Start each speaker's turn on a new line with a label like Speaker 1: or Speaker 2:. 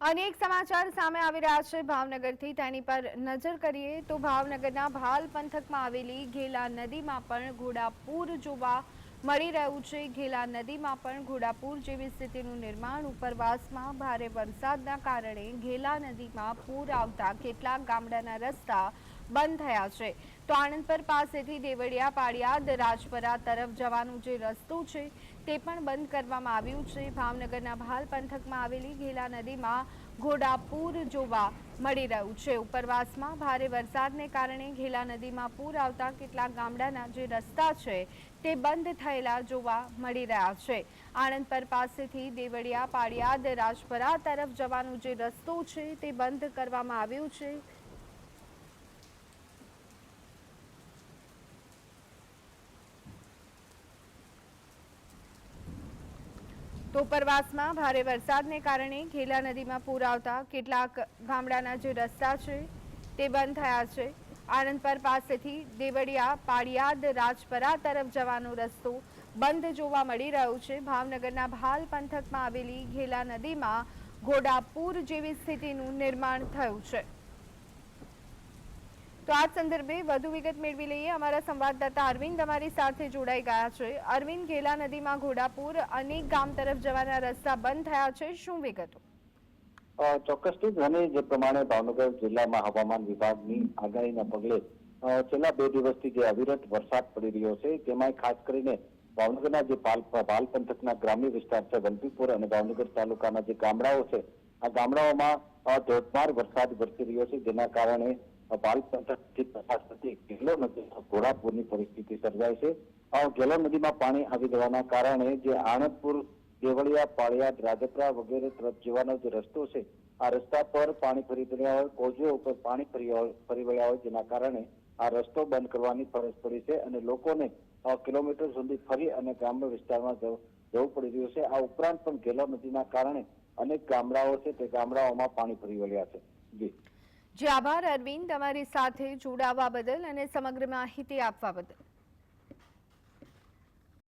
Speaker 1: અનેક સમાચાર સામે આવી રહ્યા છે ભાવનગરથી. તેની પર નજર કરીએ તો ભાવનગરના ભાલ પંથકમાં આવેલી ઘેલા નદીમાં પણ ઘોડાપૂર જોવા મળી રહ્યું છે. ઘેલા નદીમાં પણ ઘોડાપૂર જેવી સ્થિતિનું નિર્માણ ઉપરવાસમાં ભારે વરસાદના કારણે ઘેલા નદીમાં પૂર આવતા કેટલાક ગામડાના રસ્તા બંધ થયા છે. તો આણંદપર પાસેથી દેવળિયા પાળિયાદ રાજપરા તરફ જવાનું જે રસ્તો છે તે પણ બંધ કરવામાં આવ્યું છે. ભાવનગરના ભાલ પંથકમાં આવેલી ઘેલા નદીમાં ઘોડાપૂર જોવા મળી રહ્યું છે. ઉપરવાસમાં ભારે વરસાદને કારણે ઘેલા નદીમાં પૂર આવતા કેટલાક ગામડાના જે રસ્તા છે તે બંધ થયેલા જોવા મળી રહ્યા છે. આણંદપર પાસેથી દેવળિયા પાળિયાદ રાજપરા તરફ જવાનો જે રસ્તો છે તે બંધ કરવામાં આવ્યું છે. ઉપરવાસમાં ભારે વરસાદને કારણે ઘેલા નદીમાં પૂર આવતા કેટલાક ગામડાના જે રસ્તા છે તે બંધ થયા છે. આનંદપર પાસેથી દેવળિયા પાડિયાદ રાજપરા તરફ જવાનો રસ્તો બંધ જોવા મળી રહ્યો છે. ભાવનગરના ભાલ પંથકમાં આવેલી ઘેલા નદીમાં ઘોડાપૂર જેવી સ્થિતિનું નિર્માણ થયું છે. તો આ સંદર્ભે વધુ વિગત મેળવી લઈએ. અમારા સંવાદદાતા અરવિંદ અમારી સાથે જોડાઈ ગયા છે. અરવિંદ, ઘેલા નદીમાં ઘોડાપુર અનેક ગામ તરફ જવાના રસ્તા બંધ થયા છે. શું વિગતો?
Speaker 2: ચોક્કસથી અને જે પ્રમાણે ભાવનગર જિલ્લામાં હવામાન વિભાગની આગાહીના પગલે છેલ્લા બે દિવસથી જે અવિરત વરસાદ પડી રહ્યો છે તેમાં ખાસ કરીને ભાવનગરના જે પાલ પાલ પંથકના ગ્રામ્ય વિસ્તાર છે, વંતીપુર અને ભાવનગર તાલુકાના જે ગામડાઓ છે, આ ગામડાઓમાં ધોધમાર વરસાદ વરસી રહ્યો છે, જેના કારણે નદી ઘોડાપુરની પરિસ્થિતિ સર્જાય છે. આ ગેલો નદીમાં પાણી આવી જવાના કારણે જે આણંદપુર, દેવળિયા પાળિયાદ રાજપરા વગેરે તરફ જવાનો જે રસ્તો છે, આ રસ્તા પર પાણી ફરી વળ્યા હોય કોઝવે ઉપર પાણી ફરી ફરી વળ્યા હોય જેના કારણે આ રસ્તો બંધ કરવાની ફરજ પડી છે અને લોકોને કિલોમીટર સુધી ફરી અને ગ્રામ્ય વિસ્તારમાં જવું પડી રહ્યું છે. આ ઉપરાંત પણ ગેલો નદીના કારણે અનેક ગામડાઓ છે તે ગામડાઓમાં પાણી ફરી વળ્યા છે. જી.
Speaker 1: જે આભાર અરવિંદ. તમારી સાથે જોડાવા બદલ અને સમગ્ર માહિતી આપવા બદલ.